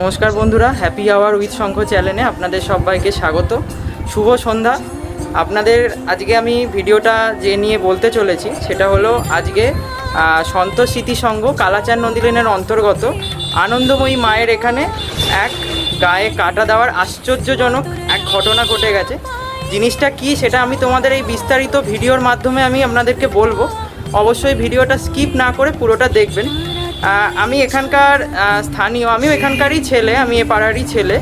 নমস্কার বন্ধুরা happy hour with শঙ্খ চ্যানেলে আপনাদের সবাইকে স্বাগত। শুভ সন্ধ্যা। আপনাদের আজকে আমি ভিডিওটা যে নিয়ে বলতে চলেছি সেটা হলো আজকে আহ, সন্তোষ স্মৃতি সংঘ কালাচার নদীলেনের অন্তর্গত আনন্দময়ী মায়ের এখানে এক গায়ে কাটা দেওয়ার আশ্চর্যজনক এক ঘটনা ঘটে গেছে। জিনিসটা কি সেটা আমি তোমাদের এই বিস্তারিত ভিডিওর মাধ্যমে আমি আপনাদেরকে বলব। অবশ্যই ভিডিওটা স্কিপ না করে পুরোটা দেখবেন। আমি এখানকার স্থানীয় আমিও এখানকারই ছেলে আমি এ পাড়ারই ছেলে।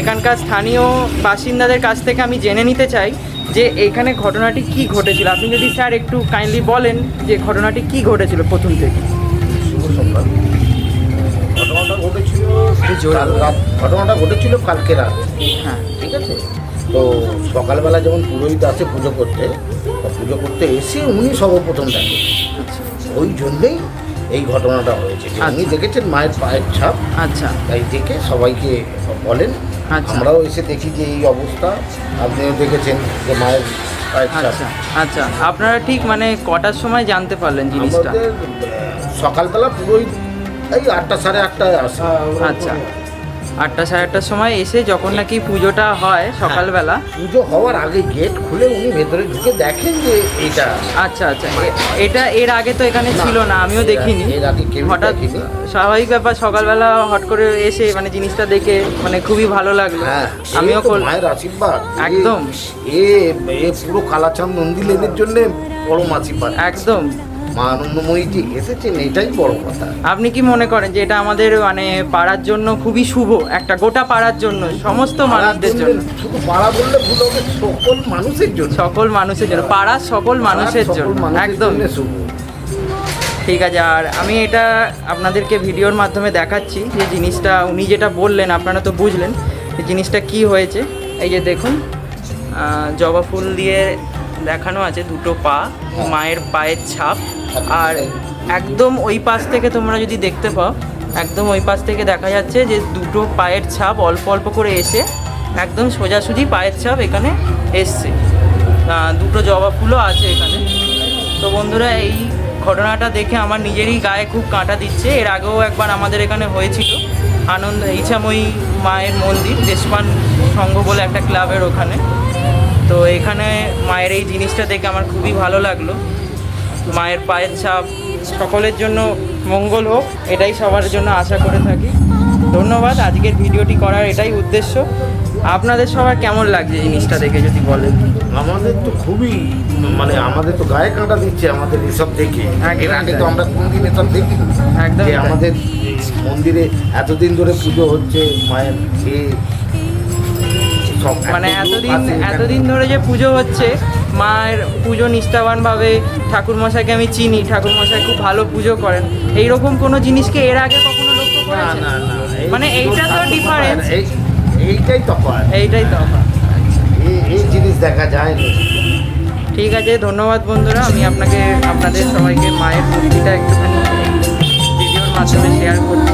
এখানকার স্থানীয় বাসিন্দাদের কাছ থেকে আমি জেনে নিতে চাই যে এখানে ঘটনাটি কি ঘটেছিল। আপনি যদি স্যার একটু কাইন্ডলি বলেন যে ঘটনাটি কি ঘটেছিল প্রথম থেকে। শুভ সকাল ঘটনাটা ঘটেছিল ঘটনাটা ঘটেছিল কালকে রাত। হ্যাঁ। ঠিক আছে? তো সকালবেলা যেমন পুরোহিত আছে পুজো করতে পুজো করতে এসে উনি সর্বপ্রথম দেখেন ওই জন্যেই এই ঘটনাটা হয়েছে যে উনি আচ্ছা। দেখেছেন মায়ের পায়ের ছাপ। আচ্ছা। তাই দেখে সবাইকে বলেন। আচ্ছা। আমরাও এসে দেখি যে এই অবস্থা। আপনিও দেখেছেন যে মায়ের আচ্ছা আচ্ছা। আপনারা ঠিক মানে কটার সময় জানতে পারলেন জিনিসটা? সকালবেলা পুরোই এই আটটা সাড়ে আটটায় আসে। আচ্ছা। আটটা সাড়ে আটটার সময় এসে যখন নাকি পুজোটা হয় সকালবেলা। পুজো হওয়ার আগে গেট খুলে উনি ভেতরে ঢুকে দেখেন যে এটা আচ্ছা আচ্ছা। এটা এর আগে তো এখানে ছিল না আমিও দেখিনি। হঠাৎ স্বাভাবিক ব্যাপার সকালবেলা হট করে এসে মানে জিনিসটা দেখে মানে খুবই ভালো লাগল। হ্যাঁ আমিও মায়ের আশীর্বাদ। একদম। এ পুরো কালাচাঁদ নন্দীলেনের জন্য পরম আশীর্বাদ। একদম। মা আনন্দময়ী যে এসেছেন এটাই বড় কথা। আপনি কি মনে করেন যে এটা আমাদের মানে পাড়ার জন্য খুবই শুভ? একটা গোটা পাড়ার জন্য সমস্ত মানুষদের জন্য? শুধু পাড়া বললে ভুল হবে সকল মানুষের জন্য। সকল মানুষের জন্য পাড়ার সকল মানুষের জন্য একদম। শুভ। ঠিক আছে আর আমি এটা আপনাদেরকে ভিডিওর মাধ্যমে দেখাচ্ছি যে জিনিসটা উনি যেটা বললেন আপনারা তো বুঝলেন যে জিনিসটা কি হয়েছে। এই যে দেখুন জবা ফুল দিয়ে দেখানো আছে দুটো পা মায়ের পায়ের ছাপ। আর একদম ওই পাশ থেকে তোমরা যদি দেখতে পাও, একদম ওই পাশ থেকে দেখা যাচ্ছে যে দুটো পায়ের ছাপ অল্প অল্প করে এসে একদম সোজাসুজি পায়ের ছাপ এখানে এসছে। দুটো জবা ফুলও আছে এখানে। তো বন্ধুরা, এই ঘটনাটা দেখে আমার নিজেরই গায়ে খুব কাঁটা দিচ্ছে। এর আগেও একবার আমাদের এখানে হয়েছিল আনন্দ ইচ্ছাময়ী মায়ের মন্দির দেশমান সংঘ বলে একটা ক্লাবের ওখানে। তো এখানে মায়ের এই জিনিসটা দেখে আমার খুবই ভালো লাগল। মায়ের পায়ের ছাপ সকলের জন্য মঙ্গল হোক এটাই সবার জন্য আশা করে থাকি। ধন্যবাদ আজকের ভিডিওটি করার এটাই উদ্দেশ্য। আপনাদের সবার কেমন লাগছে জিনিসটা দেখে যদি বলেন? আমাদের তো খুবই মানে আমাদের তো গায়ে কাঁটা দিচ্ছে আমাদের এসব দেখে। এর আগে তো আমরা কোন কোনদিন এসব দেখি একদম আমাদের মন্দিরে এতদিন ধরে পুজো হচ্ছে মায়ের সব মানে এতদিন এতদিন ধরে যে পুজো হচ্ছে মায়ের পুজো নিষ্ঠাবানভাবে ঠাকুরমশাইকে আমি চিনি ঠাকুরমশাই খুব ভালো পুজো করেন। এইরকম কোনো জিনিসকে এর আগে কখনো লক্ষ্য করেছেন? মানে এইটা তো। এই এইটাই তফাৎ এইটাই তো এই এই জিনিস দেখা যায় না। ঠিক আছে ধন্যবাদ বন্ধুরা আমি আপনাকে আপনাদের সবাইকে মায়ের মূর্তিটা একটুখানি ভিডিওর মাধ্যমে শেয়ার করছি।